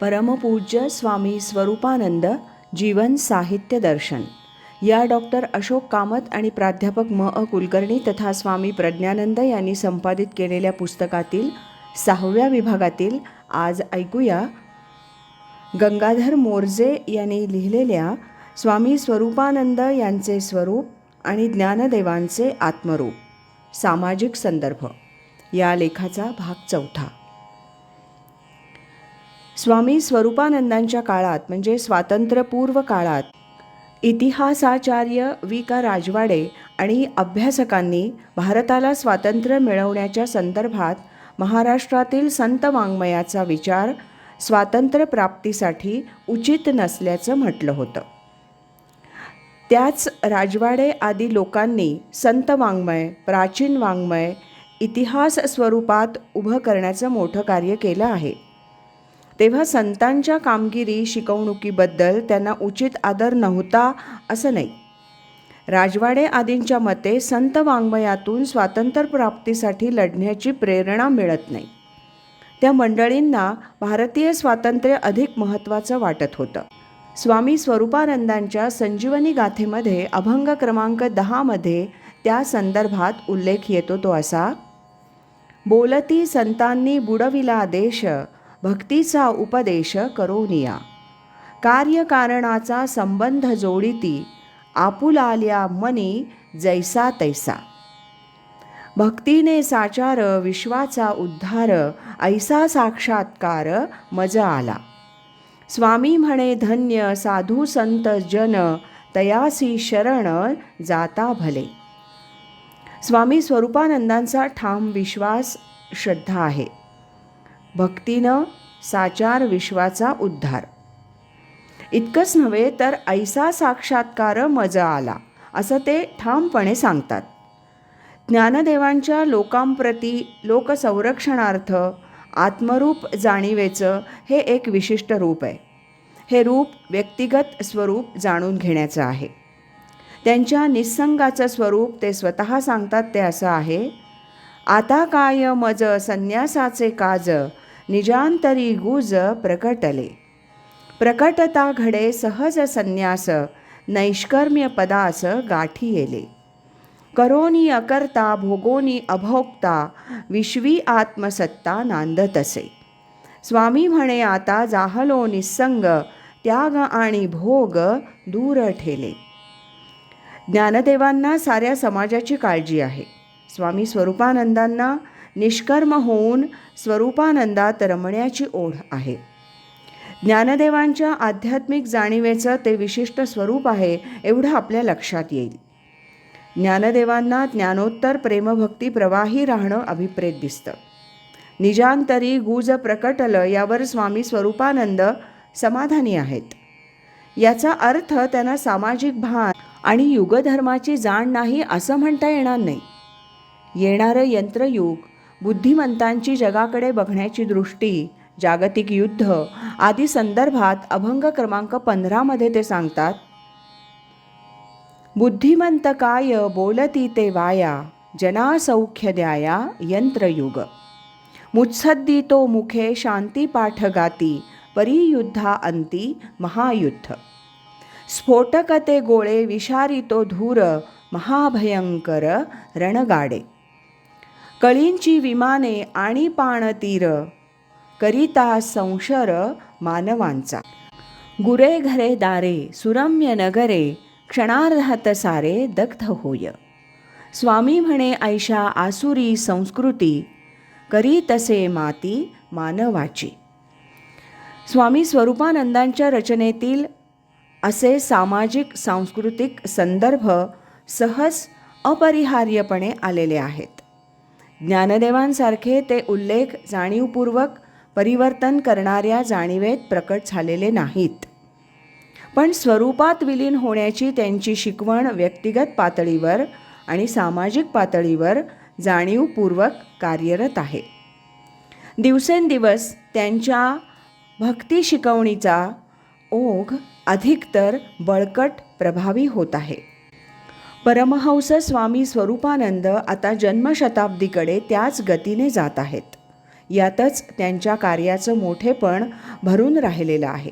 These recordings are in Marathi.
परमपूज्य स्वामी स्वरूपानंद जीवन साहित्य दर्शन. या डॉक्टर अशोक कामत आणि प्राध्यापक म. अ. कुलकर्णी तथा स्वामी प्रज्ञानंद यांनी संपादित केलेल्या पुस्तकातील सहाव्या विभागातील आज ऐकूया. गंगाधर मोरजे यांनी लिहिलेल्या स्वामी स्वरूपानंद यांचे स्वरूप आणि ज्ञानदेवांचे आत्मरूप. सामाजिक संदर्भ. या लेखाचा भाग चौथा. स्वामी स्वरूपानंदांच्या काळात म्हणजे स्वातंत्र्यपूर्व काळात इतिहासाचार्य वी का राजवाडे आणि अभ्यासकांनी भारताला स्वातंत्र्य मिळवण्याच्या संदर्भात महाराष्ट्रातील संत वाङ्मयाचा विचार स्वातंत्र्य प्राप्तीसाठी उचित नसल्याचं म्हटलं होतं. त्याच राजवाडे आदी लोकांनी संत वाङ्मय प्राचीन वाङ्मय इतिहास स्वरूपात उभं करण्याचं मोठं कार्य केलं आहे. तेव्हा संतांच्या कामगिरी शिकवणुकीबद्दल त्यांना उचित आदर नव्हता असं नाही. राजवाडे आदींच्या मते संत वाङ्मयातून स्वातंत्र्यप्राप्तीसाठी लढण्याची प्रेरणा मिळत नाही. त्या मंडळींना भारतीय स्वातंत्र्य अधिक महत्त्वाचं वाटत होतं. स्वामी स्वरूपानंदांच्या संजीवनी गाथेमध्ये अभंग क्रमांक दहामध्ये त्या संदर्भात उल्लेख येतो तो असा बोलती संतांनी बुडविला देश भक्तीचा उपदेश करोनिया. कार्यकारणाचा संबंध जोडिती आपुलाल्या मनी जैसा तैसा. भक्तीने साचार विश्वाचा उद्धार ऐसा साक्षात्कार मज आला. स्वामी म्हणे धन्य साधू संत जन तयासी शरण जाता भले. स्वामी स्वरूपानंदांचा ठाम विश्वास श्रद्धा आहे. भक्तीनं साचार विश्वाचा उद्धार. इतकंच नव्हे तर ऐसा साक्षात्कार मजा आला असं ते ठामपणे सांगतात. ज्ञानदेवांच्या लोकांप्रती लोकसंरक्षणार्थ आत्मरूप जाणीवेचं हे एक विशिष्ट रूप आहे. हे रूप व्यक्तिगत स्वरूप जाणून घेण्याचं आहे. त्यांच्या निसंगाचं स्वरूप ते स्वतः सांगतात ते असं आहे आता काय मज संन्यासाचे काज निजांतरी गुज प्रकटले प्रकटता घडे सहज संन्यास नैष्कर्म्य पदास गाठी येले करोनी अकर्ता भोगोनी अभोक्ता विश्वी आत्मसत्ता नांदतसे स्वामी म्हणे आता जाहलो निसंग त्याग आणि भोग दूर ठेले ज्ञानदेवांना साऱ्या समाजाची काळजी आहे स्वामी स्वरूपानंदांना निष्कर्म होऊन स्वरूपानंदात रमण्याची ओढ आहे. ज्ञानदेवांच्या आध्यात्मिक जाणीवेचं ते विशिष्ट स्वरूप आहे एवढं आपल्या लक्षात येईल. ज्ञानदेवांना ज्ञानोत्तर प्रेमभक्ती प्रवाही राहणं अभिप्रेत दिसतं. निजांतरी गुज प्रकटलं यावर स्वामी स्वरूपानंद समाधानी आहेत. याचा अर्थ त्यांना सामाजिक भान आणि युगधर्माची जाण नाही असं म्हणता येणार नाही. येणारं यंत्रयुग बुद्धिमंतांची जगाकडे बघण्याची दृष्टी जागतिक युद्ध आदी संदर्भात अभंग क्रमांक पंधरामध्ये ते सांगतात. बुद्धिमंत काय बोलती ते वाया जनासौख्य द्याया यंत्रयुग. मुत्सद्दी तो मुखे शांती पाठ गाती परियुद्धा अंती महायुद्ध. स्फोटकते गोळे विषारी तो धूर महाभयंकर रणगाडे. कळींची विमाने आणि पाणतीर करिता संशर मानवांचा. गुरे घरे दारे सुरम्य नगरे क्षणार्धात सारे दग्ध होय. स्वामी म्हणे ऐशा आसुरी संस्कृती करी तसे माती मानवाची. स्वामी स्वरूपानंदांच्या रचनेतील असे सामाजिक सांस्कृतिक संदर्भ सहज अपरिहार्यपणे आलेले आहेत. ज्ञानदेवांसारखे ते उल्लेख जाणीवपूर्वक परिवर्तन करणाऱ्या जाणीवेत प्रकट झालेले नाहीत. पण स्वरूपात विलीन होण्याची त्यांची शिकवण व्यक्तिगत पातळीवर आणि सामाजिक पातळीवर जाणीवपूर्वक कार्यरत आहे. दिवसेंदिवस त्यांच्या भक्ती शिकवणीचा ओघ अधिकतर बळकट प्रभावी होत आहे. परमहंस स्वामी स्वरूपानंद आता जन्मशताब्दीकडे त्याच गतीने जात आहेत. यातच त्यांच्या कार्याचं मोठेपण भरून राहिलेलं आहे.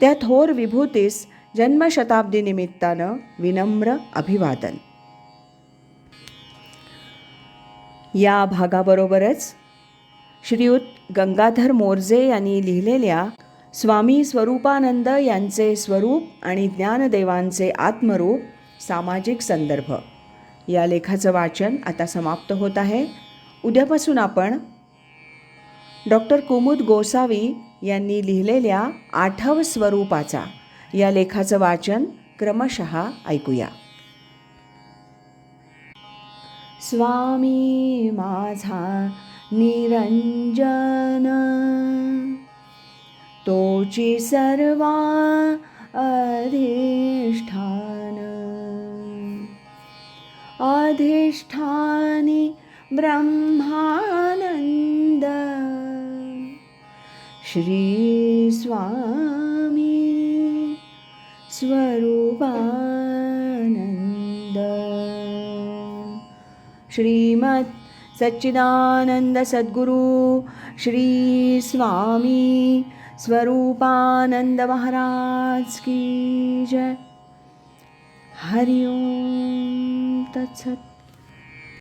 त्या थोर विभूतीस जन्मशताब्दीनिमित्तानं विनम्र अभिवादन. या भागाबरोबरच श्रीयुत गंगाधर मोर्जे यांनी लिहिलेल्या स्वामी स्वरूपानंद यांचे स्वरूप आणि ज्ञानदेवांचे आत्मरूप सामाजिक संदर्भ. या लेखाचं वाचन आता समाप्त होत आहे. उद्यापासून आपण डॉक्टर कुमुद गोसावी यांनी लिहिलेल्या आठव स्वरूपाचा या लेखाचं वाचन क्रमशः ऐकूया. स्वामी माझा निरंजन तोची सर्वा अधिष्ठा अधिष्ठाने ब्रह्मानंद श्री स्वामी स्वरूपानंद श्रीमत् सच्चिदानंद सद्गुरु श्री स्वामी स्वरूपानंद महाराज की जय। हरि ओम तत्सत